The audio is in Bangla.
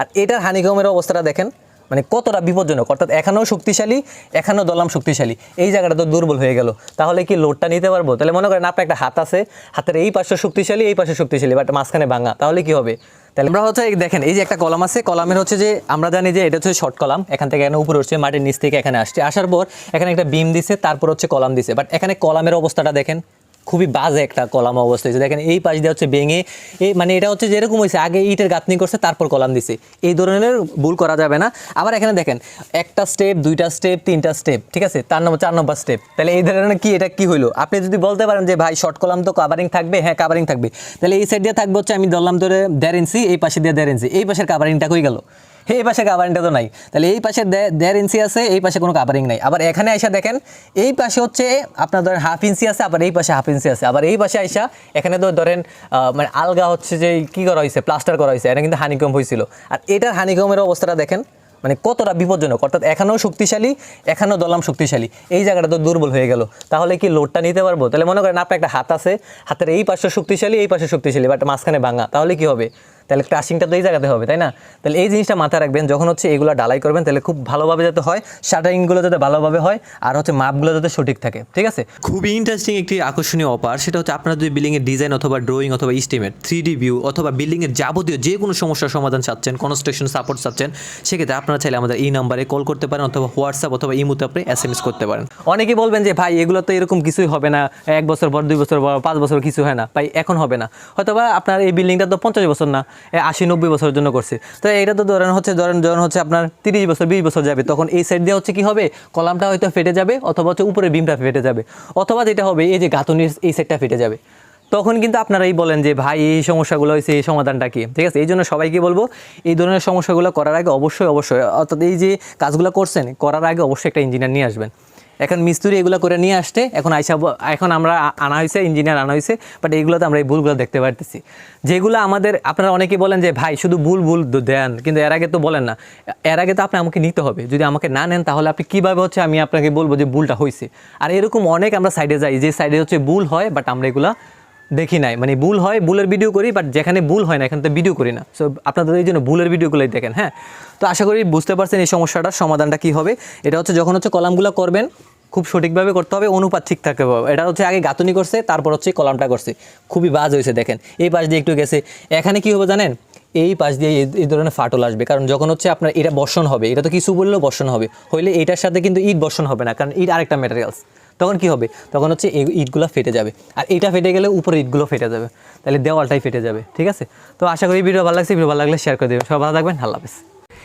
আর এটার হানিকমের অবস্থাটা দেখেন মানে কতটা বিপজ্জনক, অর্থাৎ এখানেও শক্তিশালী, এখানেও দলাম শক্তিশালী। এই জায়গাটা তো দুর্বল হয়ে গেল। তাহলে কি লোডটা নিতে পারব? তাহলে মনে করেন আপনার একটা হাত আছে, হাতের এই পাশে শক্তিশালী, এই পাশে শক্তিশালী বাট মাঝখানে ভাঙা। তাহলে কি হবে? তাহলে আমরা হচ্ছে দেখেন, এই যে একটা কলাম আছে, কলামের হচ্ছে যে, আমরা জানি যে এটা হচ্ছে শর্ট কলাম, এখান থেকে এখানে উপরে উঠছে, মাটির নিচ থেকে এখানে আসছে। আসার পর এখানে একটা বিম দিছে, তারপর হচ্ছে কলাম দিছে। বাট এখানে কলামের অবস্থাটা দেখেন খুবই বাজে একটা কলাম অবস্থা হয়েছে। দেখেন এই পাশ দিয়ে হচ্ছে ভেঙে, এই মানে এটা হচ্ছে যেরকম হয়েছে, আগে ইটের গাঁথনি করছে, তারপর কলাম দিছে। এই ধরনের ভুল করা যাবে না। আবার এখানে দেখেন, একটা স্টেপ দুইটা স্টেপ তিনটা স্টেপ ঠিক আছে? তার নম্বর, চার নম্বর স্টেপ তাহলে এই ধরনের কি, এটা কি হইল? আপনি যদি বলতে পারেন যে, ভাই শর্ট কলাম তো কাভারিং থাকবে? হ্যাঁ কাভারিং থাকবে। তাহলে এই সাইড দিয়ে থাকবে হচ্ছে, আমি ধরলাম ধরে, দেড় ইঞ্চি এই পাশে দিয়ে দেড় ইঞ্চি এই পাশের কাভারিংটা হয়ে গেল? এই পাশে কাভারিংটা তো নাই। তাহলে এই পাশে দেড় ইঞ্চি আছে, এই পাশে কোনো কাভারিং নাই। আবার এখানে আইসা দেখেন, এই পাশে হচ্ছে আপনার ধরেন হাফ ইঞ্চি আছে, আবার এই পাশে হাফ ইঞ্চি আছে। আবার এই পাশে আইসা এখানে তো ধরেন মানে আলগা হচ্ছে যে কি করা হয়েছে প্লাস্টার করা হয়েছে এটা কিন্তু হানিকম হয়েছিল আর এটার হানিকমের অবস্থাটা দেখেন মানে কতটা বিপজ্জনক। অর্থাৎ এখানেও শক্তিশালী, এখানেও দলাম শক্তিশালী। এই জায়গাটা তো দুর্বল হয়ে গেল। তাহলে কি লোডটা নিতে পারব? তাহলে মনে করেন আপনার একটা হাত আছে, হাতের এই পাশে শক্তিশালী, এই পাশে শক্তিশালী বাট মাঝখানে ভাঙা। তাহলে কি হবে? তাহলে ক্রাশিংটা তো এই জায়গাতে হবে তাই না? তাহলে এই জিনিসটা মাথায় রাখবেন যখন হচ্ছে এগুলো ডালাই করবেন তাহলে খুব ভালোভাবে যাতে হয় শাটারিংগুলো যাতে ভালোভাবে হয় আর হচ্ছে মাপগুলো যাতে সঠিক থাকে ঠিক আছে? খুবই ইন্টারেস্টিং একটি আকর্ষণীয় অপার সেটা হচ্ছে আপনারা যদি বিল্ডিংয়ের ডিজাইন অথবা ড্রয়িং অথবা ইস্টিমেট থ্রি ডি ভিউ অথবা বিল্ডিংয়ের যাবতীয় যে কোনো সমস্যার সমাধান চাচ্ছেন কনস্ট্রাকশন সাপোর্ট চাচ্ছেন সেক্ষেত্রে আপনারা চাইলে আমাদের এই নাম্বারে কল করতে পারেন অথবা হোয়াটসঅ্যাপ অথবা ইমুতে আপনি এস এম এস করতে পারেন। অনেকে বলবেন যে ভাই এগুলো তো এরকম কিছুই হবে না এক বছর পর দুই বছর পর পাঁচ বছর কিছু হয় না। ভাই এখন হবে না। হয়তো বা আপনার এই বিল্ডিংটা তো পঞ্চাশ বছর না আশি নব্বই বছরের জন্য করছে। তো এটা তো ধরেন হচ্ছে, ধরেন ধরেন হচ্ছে আপনার তিরিশ বছর, বিশ বছর যাবে, তখন এই সাইড দিয়ে হচ্ছে কি হবে? কলামটা হয়তো ফেটে যাবে অথবা হচ্ছে উপরে বিমটা ফেটে যাবে। অথবা যেটা হবে, এই যে গাঁথনির এই সাইডটা ফেটে যাবে। তখন কিন্তু আপনারাই বলেন যে, ভাই, এই সমস্যাগুলো হয়েছে, এই সমাধানটা কি? ঠিক আছে? এই জন্য সবাইকে বলব, এই ধরনের সমস্যাগুলো করার আগে অবশ্যই অবশ্যই, অর্থাৎ এই যে কাজগুলো করছেন, করার আগে অবশ্যই একটা ইঞ্জিনিয়ার নিয়ে আসবেন। এখন মিস্ত্রি এগুলো করে নিয়ে আসতে, এখন আইসা এখন আমরা আনা হয়েছে ইঞ্জিনিয়ার আনা হয়েছে বাট এইগুলোতে আমরা এই ভুলগুলো দেখতে পারতেছি। যেগুলো আমাদের, আপনারা অনেকেই বলেন যে, ভাই, শুধু ভুল ভুল দেন। কিন্তু এর আগে তো বলেন না। এর আগে তো আপনি আমাকে নিতে হবে। যদি আমাকে না নেন, তাহলে আপনি কীভাবে হচ্ছে আমি আপনাকে বলব যে, ভুলটা হয়েছে আর এরকম অনেক আমরা সাইডে যাই, যে সাইডে হচ্ছে ভুল হয় বাট আমরা এগুলা দেখি নাই। মানে ভুল হয়, ভুলের ভিডিও করি বাট যেখানে ভুল হয় না, এখানে তো ভিডিও করি না। সো আপনাদের এই জন্য ভুলের ভিডিওগুলোই দেখেন হ্যাঁ? তো আশা করি বুঝতে পারছেন এই সমস্যাটার সমাধানটা কী হবে। এটা হচ্ছে যখন হচ্ছে কলামগুলো করবেন খুব সঠিকভাবে করতে হবে, অনুপাত ঠিক থাকতে হবে এটা হচ্ছে আগে গাঁথনি করছে, তারপর হচ্ছে কলামটা করছে। খুবই বাজ হয়েছে দেখেন। এই পাশ দিয়ে একটু গেছে। এখানে কি হবে জানেন? এই পাশ দিয়ে এই- ধরনের ফাটল আসবে। কারণ যখন হচ্ছে আপনার এটা বর্ষণ হবে, এটা তো কিছু বললেও বর্ষণ হবে। হইলে এটার সাথে কিন্তু ইট বর্ষণ হবে না, কারণ ইট আরেকটা ম্যাটেরিয়ালস তখন কি হবে? তখন হচ্ছে এই ইটগুলো ফেটে যাবে। আর এটা ফেটে গেলে উপরে ইটগুলো ফেটে যাবে। তাহলে দেওয়ালটাই ফেটে যাবে। ঠিক আছে? তো আশা করি ভিডিও ভালো লাগছে। ভিডিও ভালো লাগলে শেয়ার করে দেবেন। সবাই ভালো থাকবেন। আল্লাহ হাফেজ।